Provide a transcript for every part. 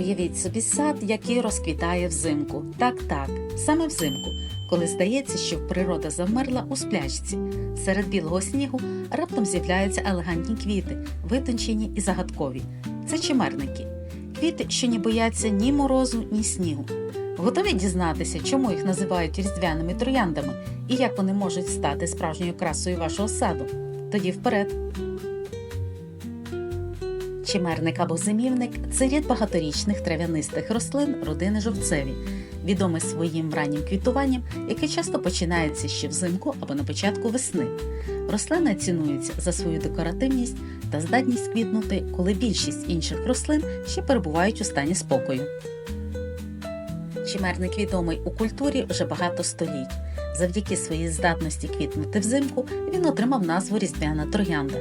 Уявіть собі сад, який розквітає взимку. Так, так, саме взимку, коли здається, що природа завмерла у сплячці. Серед білого снігу раптом з'являються елегантні квіти, витончені і загадкові. Це чимерники. Квіти, що не бояться ні морозу, ні снігу. Готові дізнатися, чому їх називають різдвяними трояндами і як вони можуть стати справжньою красою вашого саду? Тоді вперед. Чимерник або зимівник це рід багаторічних трав'янистих рослин родини жовцеві, відомий своїм раннім квітуванням, яке часто починається ще взимку або на початку весни. Рослина цінується за свою декоративність та здатність квітнути, коли більшість інших рослин ще перебувають у стані спокою. Чимерник відомий у культурі вже багато століть. Завдяки своїй здатності квітнути взимку він отримав назву Різдвяна троянда.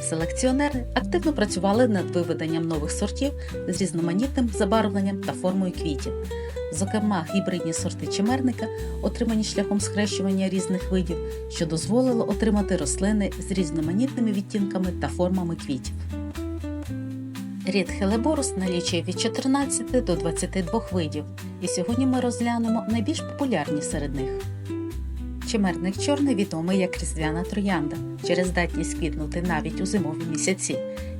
Селекціонери активно працювали над виведенням нових сортів з різноманітним забарвленням та формою квітів. Зокрема, гібридні сорти чимерника, отримані шляхом схрещування різних видів, що дозволило отримати рослини з різноманітними відтінками та формами квітів. Рід Хелеборус налічує від 14 до 22 видів, і сьогодні ми розглянемо найбільш популярні серед них. Чимерник чорний відомий як різдвяна троянда через здатність квітнути навіть у зимові місяці.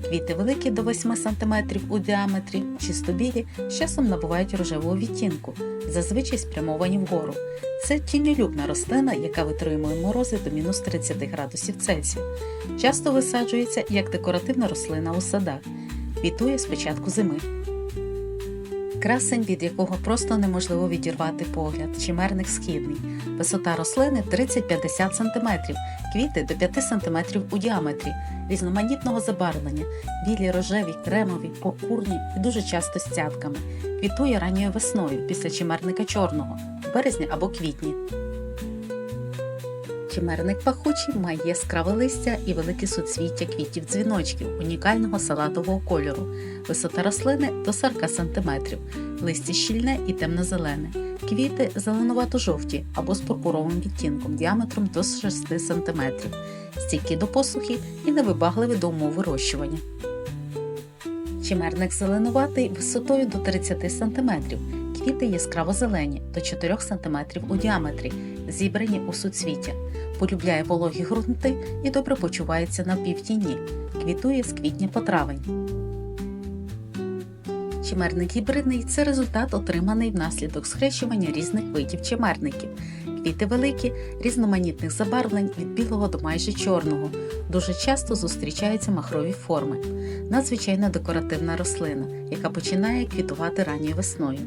Квіти великі до 8 см у діаметрі, чисто білі, з часом набувають рожевого відтінку, зазвичай спрямовані вгору. Це тіньолюбна рослина, яка витримує морози до мінус 30 градусів Цельсія. Часто висаджується як декоративна рослина у садах, квітує з початку зими. Красень, від якого просто неможливо відірвати погляд, чимерник східний. Висота рослини 30-50 см, квіти до 5 см у діаметрі, різноманітного забарвлення, білі, рожеві, кремові, покурні і дуже часто з цятками. Квітує ранньою весною після чимерника чорного, в березні або квітні. Чимерник пахучий має яскраве листя і велике суцвіття квітів дзвіночків унікального салатового кольору. Висота рослини до 40 см, листя щільне і темно-зелене. Квіти зеленувато-жовті або з пурпуровим відтінком діаметром до 6 см, стійкі до посухи і невибагливі до умов вирощування. Чимерник зеленуватий висотою до 30 см. Квіти яскраво зелені до 4 см у діаметрі, зібрані у суцвіття. Полюбляє вологі ґрунти і добре почувається на півтіні. Квітує з квітня по травень. Чимерник гібридний це результат, отриманий внаслідок схрещування різних видів чимерників. Квіти великі, різноманітних забарвлень від білого до майже чорного. Дуже часто зустрічаються махрові форми. Надзвичайно декоративна рослина, яка починає квітувати ранньою весною.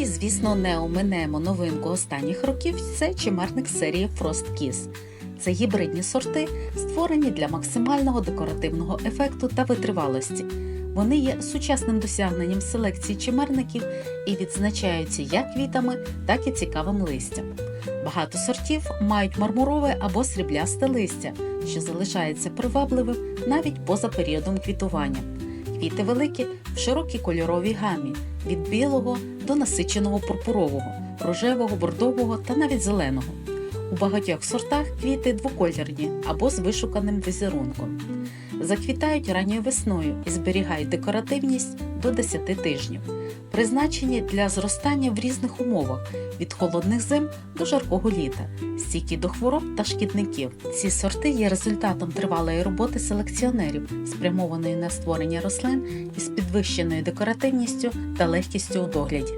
І звісно, не оминемо новинку останніх років. Це чимерник серії Frost Kiss. Це гібридні сорти, створені для максимального декоративного ефекту та витривалості. Вони є сучасним досягненням селекції чимерників і відзначаються як квітами, так і цікавим листям. Багато сортів мають мармурове або сріблясте листя, що залишається привабливим навіть поза періодом квітування. Квіти великі в широкій кольоровій гамі від білого до насиченого пурпурового, рожевого, бордового та навіть зеленого. У багатьох сортах квіти двокольорні або з вишуканим візерунком. Заквітають ранньою весною і зберігають декоративність до 10 тижнів, призначені для зростання в різних умовах від холодних зим до жаркого літа, стійкі до хвороб та шкідників. Ці сорти є результатом тривалої роботи селекціонерів, спрямованої на створення рослин із підвищеною декоративністю та легкістю у догляді.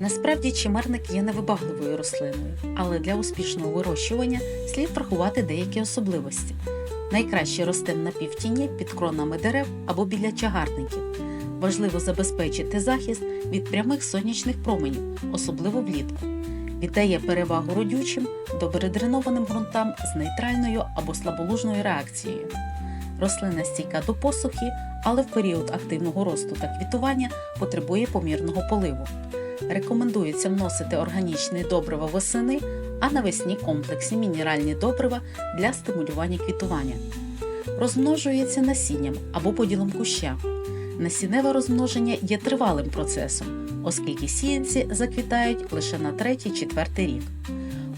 Насправді чимерник є невибагливою рослиною, але для успішного вирощування слід врахувати деякі особливості. Найкраще росте на півтіні під кронами дерев або біля чагарників. Важливо забезпечити захист від прямих сонячних променів, особливо влітку. Віддає перевагу родючим, добре дренованим ґрунтам з нейтральною або слаболужною реакцією. Рослина стійка до посухи, але в період активного росту та квітування потребує помірного поливу. Рекомендується вносити органічні добрива восени, а навесні комплексні мінеральні добрива для стимулювання квітування. Розмножується насінням або поділом куща. Насінневе розмноження є тривалим процесом, оскільки сіянці заквітають лише на 3-4 рік.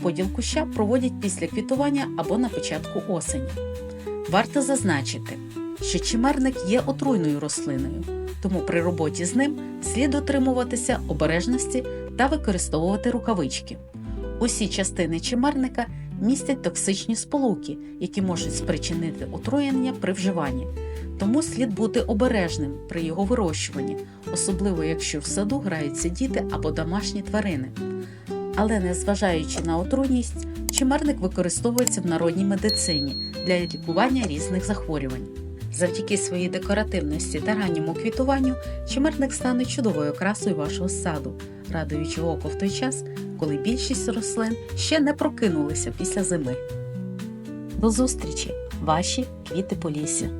Поділ куща проводять після квітування або на початку осені. Варто зазначити, що чимерник є отруйною рослиною, тому при роботі з ним слід дотримуватися обережності та використовувати рукавички. Усі частини чимерника містять токсичні сполуки, які можуть спричинити отруєння при вживанні. Тому слід бути обережним при його вирощуванні, особливо якщо в саду граються діти або домашні тварини. Але незважаючи на отруйність, чимерник використовується в народній медицині для лікування різних захворювань. Завдяки своїй декоративності та ранньому квітуванню чимерник стане чудовою красою вашого саду, радуючи око в той час, коли більшість рослин ще не прокинулися після зими. До зустрічі, ваші квіти Полісся!